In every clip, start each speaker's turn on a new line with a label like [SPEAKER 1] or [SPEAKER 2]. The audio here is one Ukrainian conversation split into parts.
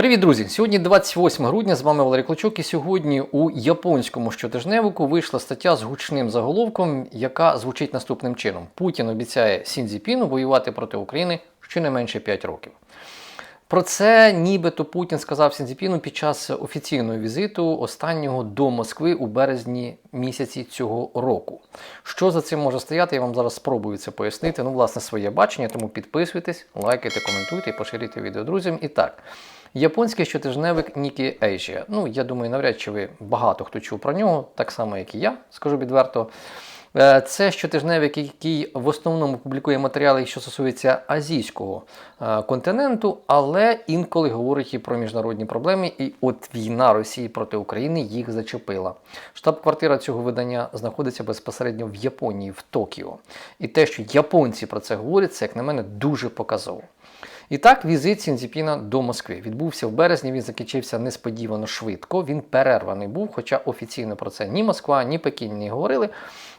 [SPEAKER 1] Привіт, друзі! Сьогодні 28 грудня. З вами Валерій Клочок. І сьогодні у японському щотижневику вийшла стаття з гучним заголовком, яка звучить наступним чином: Путін обіцяє Сінзіпіну воювати проти України щонайменше 5 років. Про це нібито Путін сказав Сінзіпіну під час офіційного візиту останнього до Москви у березні місяці цього року. Що за цим може стояти, я вам зараз спробую це пояснити. Ну, власне, своє бачення, тому підписуйтесь, лайкайте, коментуйте і поширюйте відео друзям. І так. Японський щотижневик Нікі Ейшія. Ну, я думаю, навряд чи ви багато хто чув про нього, так само, як і я, скажу відверто. Е, Це щотижневик, який в основному публікує матеріали, що стосуються азійського е, континенту, але інколи говорить і про міжнародні проблеми. І от війна Росії проти України їх зачепила. Штаб-квартира цього видання знаходиться безпосередньо в Японії, в Токіо. І те, що японці про це говорять, це, як на мене, дуже показово. І так, візит Сінзіпіна до Москви відбувся в березні. Він закінчився несподівано швидко. Він перерваний був, хоча офіційно про це ні Москва, ні Пекін не говорили.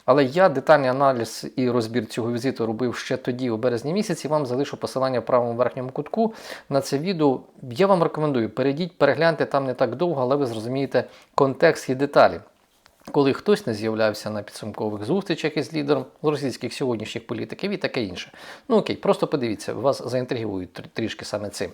[SPEAKER 1] Але я детальний аналіз і розбір цього візиту робив ще тоді, у березні місяці. Вам залишу посилання в правому верхньому кутку на це відео. Я вам рекомендую, перейдіть, перегляньте там не так довго, але ви зрозумієте контекст і деталі. Коли хтось не з'являвся на підсумкових зустрічах із лідером з російських сьогоднішніх політиків і таке інше. Ну окей, просто подивіться, вас заінтригують трішки саме цим.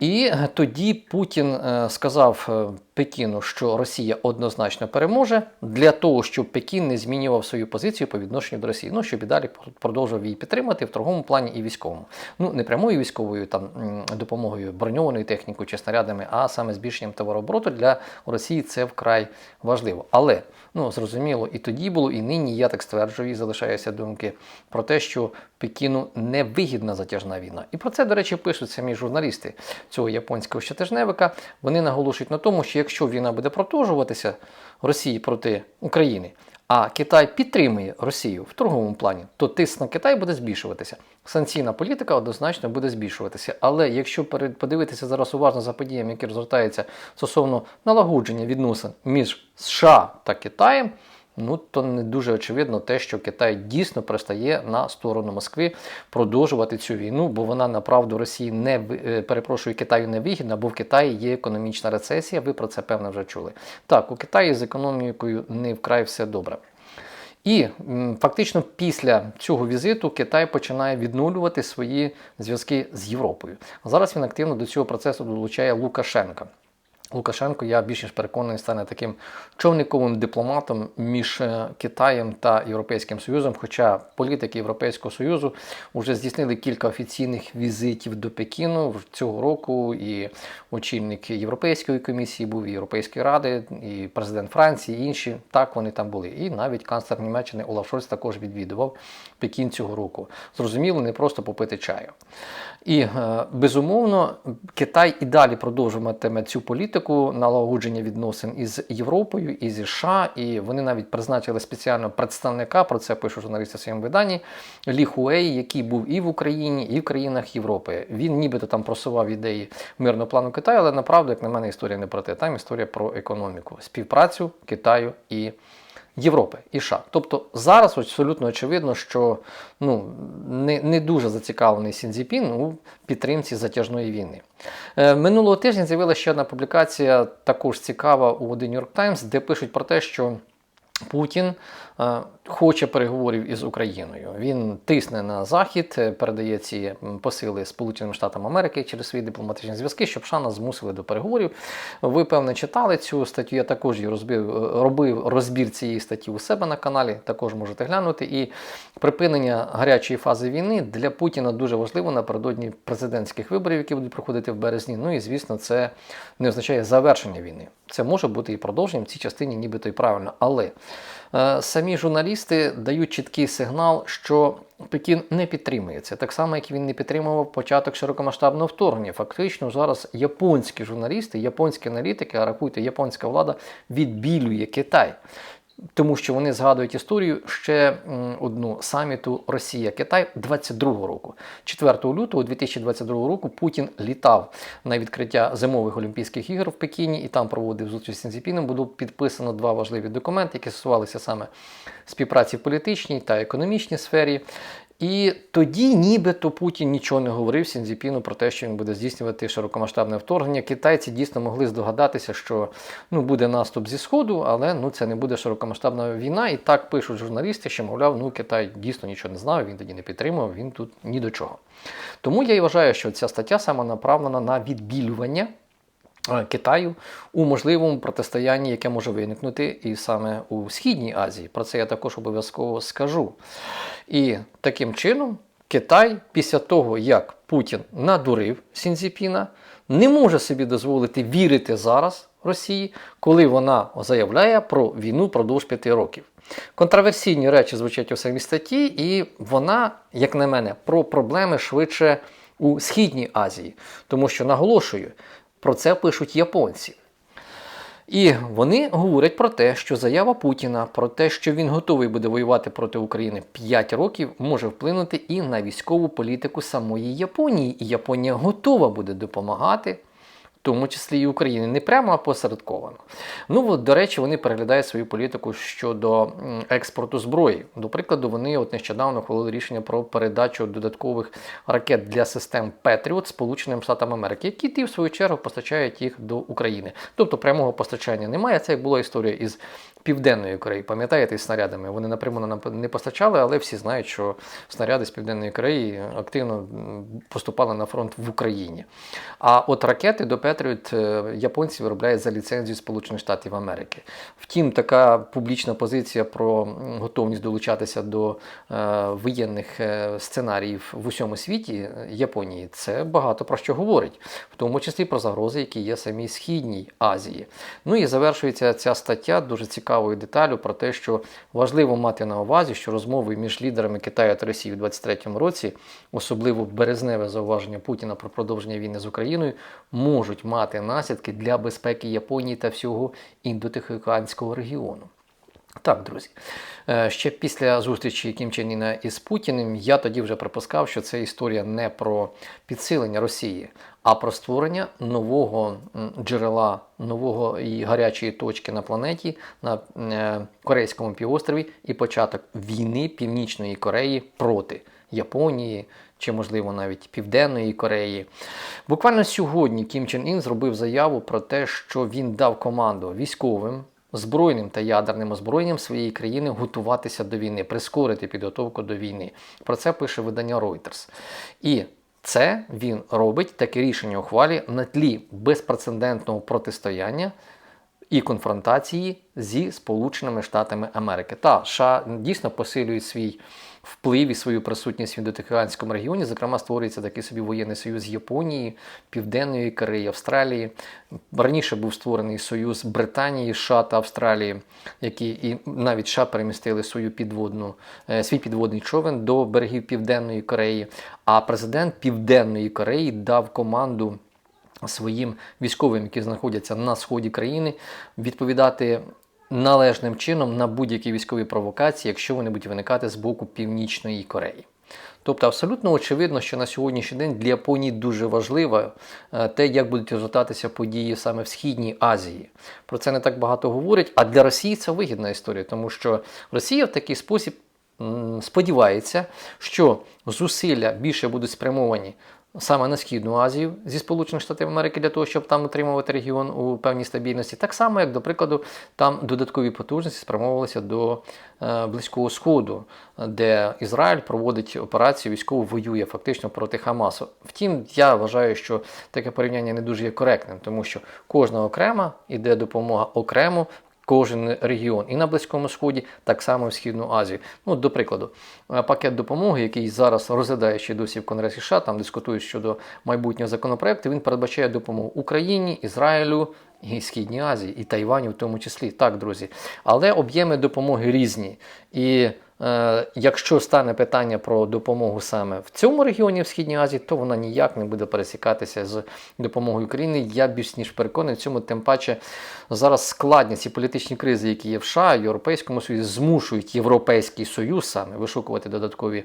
[SPEAKER 1] І тоді Путін е, сказав е, Пекіну, що Росія однозначно переможе для того, щоб Пекін не змінював свою позицію по відношенню до Росії. Ну щоб і далі продовжував її підтримати в торговому плані і військовому. Ну не прямою військовою там допомогою броньованою технікою чи снарядами, а саме збільшенням товарообороту для Росії це вкрай важливо. Але ну зрозуміло, і тоді було, і нині я так стверджую, і залишаюся думки про те, що Пекіну не вигідна затяжна війна. І про це, до речі, пишуть самі журналісти цього японського щотижневика. Вони наголошують на тому, що якщо війна буде продовжуватися Росії проти України, а Китай підтримує Росію в торговому плані, то тиск на Китай буде збільшуватися. Санкційна політика однозначно буде збільшуватися. Але якщо подивитися зараз уважно за подіями, які розгортаються стосовно налагодження відносин між США та Китаєм, ну то не дуже очевидно те, що Китай дійсно пристає на сторону Москви продовжувати цю війну, бо вона направду Росії не перепрошую Китаю не вигідна, бо в Китаї є економічна рецесія. Ви про це певно вже чули. Так, у Китаї з економікою не вкрай все добре. І фактично після цього візиту Китай починає відновлювати свої зв'язки з Європою. Зараз він активно до цього процесу долучає Лукашенка. Лукашенко, я більш ніж переконаний, стане таким човниковим дипломатом між е, Китаєм та Європейським Союзом. Хоча політики Європейського Союзу вже здійснили кілька офіційних візитів до Пекіну цього року. І очільник Європейської комісії був і Європейської ради, і президент Франції, і інші так вони там були. І навіть канцлер Німеччини Олаф Шольц також відвідував Пекін цього року. Зрозуміло, не просто попити чаю. І е, безумовно, Китай і далі продовжуватиме цю політику налагодження відносин із Європою і зі США. І вони навіть призначили спеціального представника. Про це пише журналісти в своєму виданні Лі Хуей, який був і в Україні, і в країнах Європи. Він нібито там просував ідеї мирного плану Китаю, але направду, як на мене, історія не про те. Там історія про економіку, співпрацю Китаю і. Європи і США. Тобто зараз абсолютно очевидно, що ну, не не дуже зацікавлений Сінзіпін у підтримці затяжної війни. Е, Минулого тижня з'явилася ще одна публікація, також цікава у The New York Times, де пишуть про те, що Путін е, хоче переговорів із Україною. Він тисне на Захід, е, передає ці посили Сполученим Штатам Америки через свої дипломатичні зв'язки, щоб США нас змусили до переговорів. Ви, певне, читали цю статтю. Я також її розбив, робив розбір цієї статті у себе на каналі. Також можете глянути. І припинення гарячої фази війни для Путіна дуже важливо напередодні президентських виборів, які будуть проходити в березні. Ну і звісно, це не означає завершення війни. Це може бути і продовженням в цій частині, нібито і правильно. Але е, самі журналісти дають чіткий сигнал, що Пекін не підтримується. Так само, як він не підтримував початок широкомасштабного вторгнення. Фактично, зараз японські журналісти, японські аналітики, а рахуйте, японська влада відбілює Китай. Тому що вони згадують історію ще одну саміту Росія-Китай 22-го року. 4 лютого 2022 року Путін літав на відкриття зимових Олімпійських ігор в Пекіні і там проводив зустріч з Сінзіпіном. Було підписано два важливі документи, які стосувалися саме співпраці в політичній та економічній сфері. І тоді нібито Путін нічого не говорив Сінзіпіну про те, що він буде здійснювати широкомасштабне вторгнення. Китайці дійсно могли здогадатися, що ну, буде наступ зі Сходу, але ну, це не буде широкомасштабна війна. І так пишуть журналісти, що, мовляв, ну Китай дійсно нічого не знав, він тоді не підтримував, він тут ні до чого. Тому я і вважаю, що ця стаття саме направлена на відбілювання. Е, Китаю у можливому протистоянні, яке може виникнути і саме у Східній Азії. Про це я також обов'язково скажу. І таким чином Китай, після того, як Путін надурив Сінзіпіна, не може собі дозволити вірити зараз Росії, коли вона заявляє про війну продовж п'яти років. Контроверсійні речі звучать у самій статті, і вона, як на мене, про проблеми швидше у Східній Азії, тому що наголошую, про це пишуть японці. І вони говорять про те, що заява Путіна про те, що він готовий буде воювати проти України 5 років, може вплинути і на військову політику самої Японії. І Японія готова буде допомагати. Тому числі і Україні, не прямо а посередковано. Ну от, до речі, вони переглядають свою політику щодо експорту зброї. До прикладу, вони от нещодавно ухвалили рішення про передачу додаткових ракет для систем Петріот Сполученим Штатам Америки, які ті, в свою чергу, постачають їх до України. Тобто прямого постачання немає. Це як була історія із Південної Кореї. Пам'ятаєте, із снарядами? Вони напряму не постачали, але всі знають, що снаряди з Південної Кореї активно поступали на фронт в Україні. А от ракети до Петріот е, японці виробляють за ліцензією Сполучених Штатів Америки. Втім, така публічна позиція про готовність долучатися до е, воєнних е, сценаріїв в усьому світі Японії це багато про що говорить, в тому числі про загрози, які є самій Східній Азії. Ну і завершується ця стаття дуже цікавою деталю про те, що важливо мати на увазі, що розмови між лідерами Китаю та Росії у 2023 році, особливо березневе зауваження Путіна про продовження війни з Україною, можуть мати наслідки для безпеки Японії та всього індотихоокеанського регіону. Так, друзі, Е, ще після зустрічі Кім Чен Іна із Путіним я тоді вже припускав, що це історія не про підсилення Росії, а про створення нового джерела, нового і гарячої точки на планеті на е, Корейському півострові і початок війни Північної Кореї проти Японії. Чи, можливо, навіть Південної Кореї. Буквально сьогодні Кім Чен Ін зробив заяву про те, що він дав команду військовим збройним та ядерним озброєнням своєї країни готуватися до війни, прискорити підготовку до війни. Про це пише видання Reuters. І це він робить таке рішення ухвалі на тлі безпрецедентного протистояння і конфронтації зі Сполученими Штатами Америки. Та США дійсно посилюють свій вплив і свою присутність в індотихоокеанському регіоні. Зокрема, створюється такий собі воєнний союз Японії, Південної Кореї, Австралії. Раніше був створений союз Британії, США та Австралії, які і навіть США перемістили свою підводну, е, свій підводний човен до берегів Південної Кореї. А президент Південної Кореї дав команду своїм військовим, які знаходяться на сході країни, відповідати належним чином на будь-які військові провокації, якщо вони будуть виникати з боку Північної Кореї. Тобто абсолютно очевидно, що на сьогоднішній день для Японії дуже важливо е, те, як будуть розвиватися події саме в Східній Азії. Про це не так багато говорять, а для Росії це вигідна історія, тому що Росія в такий спосіб сподівається, що зусилля більше будуть спрямовані саме на Східну Азію зі Сполучених Штатів Америки для того, щоб там утримувати регіон у певній стабільності. Так само, як, до прикладу, там додаткові потужності спрямовувалися до е, Близького Сходу, де Ізраїль проводить операцію військово воює фактично проти Хамасу. Втім, я вважаю, що таке порівняння не дуже є коректним, тому що кожна окрема іде допомога окремо. Кожен регіон і на Близькому Сході, так само в Східну Азію. Ну, до прикладу, е, пакет допомоги, який зараз розглядає ще досі в Конгресі США, там дискутують щодо майбутнього законопроекту, він передбачає допомогу Україні, Ізраїлю і Східній Азії, і Тайваню в тому числі. Так, друзі. Але об'єми допомоги різні. І якщо стане питання про допомогу саме в цьому регіоні, в Східній Азії, то вона ніяк не буде пересікатися з допомогою України. Я більш ніж переконаний, цьому тим паче зараз складність і політичні кризи, які є в США, Європейському Союзі, змушують Європейський Союз саме вишукувати додаткові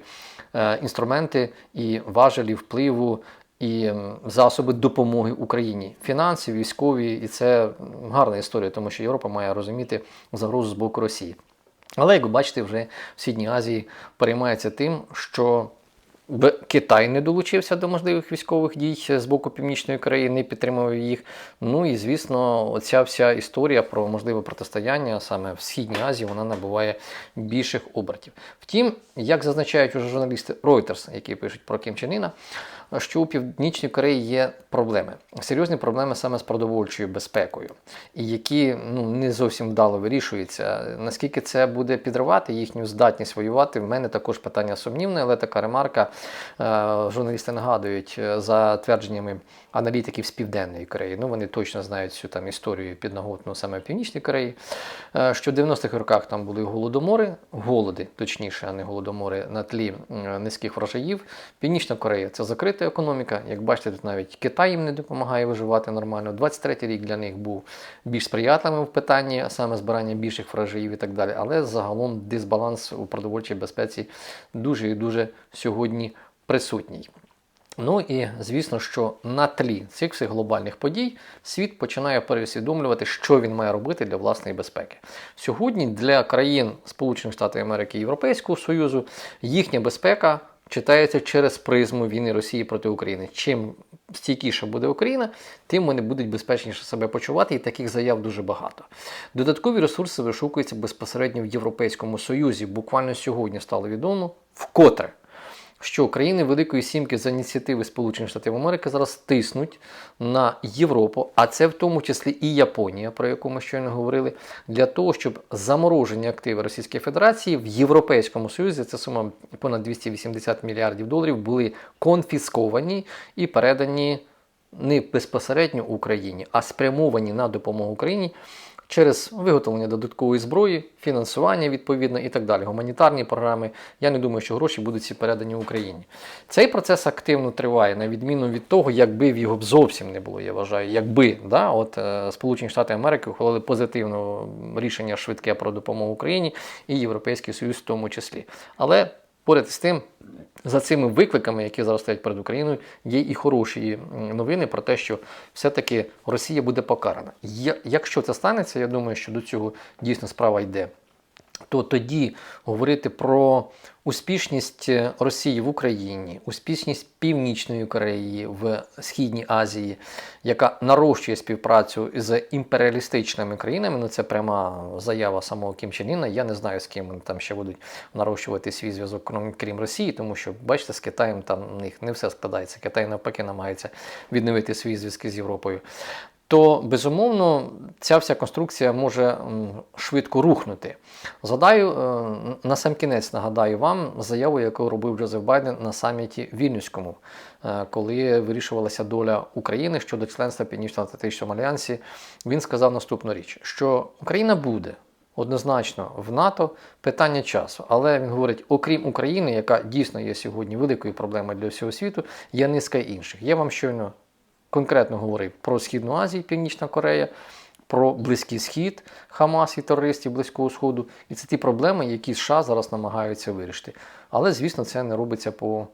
[SPEAKER 1] е, інструменти і важелі впливу. І засоби допомоги Україні, фінансові, військові, і це гарна історія, тому що Європа має розуміти загрозу з боку Росії. Але, як ви бачите, вже в Східній Азії переймається тим, що Китай не долучився до можливих військових дій з боку Північної Кореї, не підтримував їх. Ну і звісно, оця вся історія про можливе протистояння саме в Східній Азії вона набуває більших обертів. Втім, як зазначають уже журналісти Reuters, які пишуть про Кім Чен Іна, що у Північній Кореї є проблеми, серйозні проблеми саме з продовольчою безпекою, і які ну не зовсім вдало вирішуються. Наскільки це буде підривати їхню здатність воювати? В мене також питання сумнівне, але така ремарка. Е, Журналісти нагадують е, за твердженнями аналітиків з Південної Кореї. Ну вони точно знають цю там історію підноготну саме в Північній Кореї. е, Що в 90-х роках там були голодомори, голоди, точніше, а не голодомори на тлі низьких врожаїв. Північна Корея це закрита економіка. Як бачите, тут навіть Китай їм не допомагає виживати нормально. 23-й рік для них був більш сприятливим в питанні саме збирання більших врожаїв і так далі. Але загалом дисбаланс у продовольчій безпеці дуже і дуже сьогодні присутній. Ну і звісно, що на тлі цих всіх глобальних подій світ починає пересвідомлювати, що він має робити для власної безпеки. Сьогодні для країн Сполучених Штатів Америки і Європейського Союзу їхня безпека читається через призму війни Росії проти України. Чим стійкіша буде Україна, тим вони будуть безпечніше себе почувати, і таких заяв дуже багато. Додаткові ресурси вишукуються безпосередньо в Європейському Союзі. Буквально сьогодні стало відомо вкотре що країни Великої Сімки за ініціативи Сполучених Штатів Америки зараз тиснуть на Європу, а це в тому числі і Японія, про яку ми щойно говорили, для того, щоб заморожені активи Російської Федерації в Європейському Союзі, це сума понад 280 мільярдів доларів, були конфісковані і передані не безпосередньо Україні, а спрямовані на допомогу Україні через виготовлення додаткової зброї, фінансування відповідно і так далі, гуманітарні програми. Я не думаю, що гроші будуть ці передані Україні. Цей процес активно триває, на відміну від того, якби в його б зовсім не було, я вважаю, якби да, от, е, Сполучені Штати Америки ухвалили позитивне рішення швидке про допомогу Україні і Європейський Союз в тому числі. Але поряд з тим, за цими викликами, які зараз стоять перед Україною, є і хороші новини про те, що все-таки Росія буде покарана. Якщо це станеться, я думаю, що до цього дійсно справа йде. То тоді говорити про успішність Росії в Україні, успішність Північної Кореї в Східній Азії, яка нарощує співпрацю з імперіалістичними країнами. Ну це пряма заява самого Кім Чен Іна. Я не знаю, з ким вони там ще будуть нарощувати свій зв'язок, крім- Росії, тому що, бачите, з Китаєм там в них не все складається. Китай навпаки намагається відновити свої зв'язки з Європою то безумовно ця вся конструкція може швидко рухнути. Згадаю, е, на сам кінець нагадаю вам заяву, яку робив Джозеф Байден на саміті Вільнюському, е, коли вирішувалася доля України щодо членства Північно-Атлантичному альянсі. Він сказав наступну річ: що Україна буде. Однозначно в НАТО питання часу, але він говорить: окрім України, яка дійсно є сьогодні великою проблемою для всього світу, є низка інших. Я вам щойно конкретно говорив про Східну Азію, Північна Корея, про Близький Схід, Хамас і терористів Близького Сходу. І це ті проблеми, які США зараз намагаються вирішити. Але, звісно, це не робиться по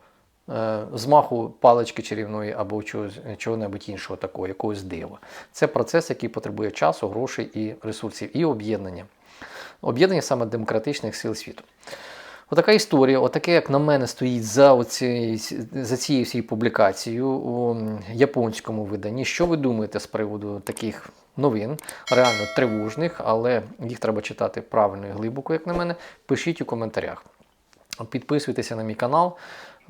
[SPEAKER 1] е, змаху палички чарівної або чого-небудь іншого такого, якогось дива. Це процес, який потребує часу, грошей і ресурсів, і об'єднання. Об'єднання саме демократичних сил світу. Отака історія, отаке, як на мене, стоїть за, оці, за цією всією публікацією у японському виданні. Що ви думаєте з приводу таких новин, реально тривожних, але їх треба читати правильно і глибоко, як на мене. Пишіть у коментарях. Підписуйтеся на мій канал,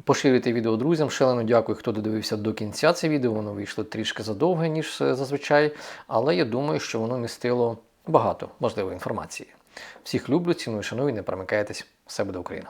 [SPEAKER 1] поширюйте відео друзям. Шалено дякую, хто додивився до кінця це відео. Воно вийшло трішки задовге, ніж е, зазвичай, але я думаю, що воно містило багато важливої інформації. Всіх люблю, ціную, шаную, не перемикайтесь. Все буде Україна!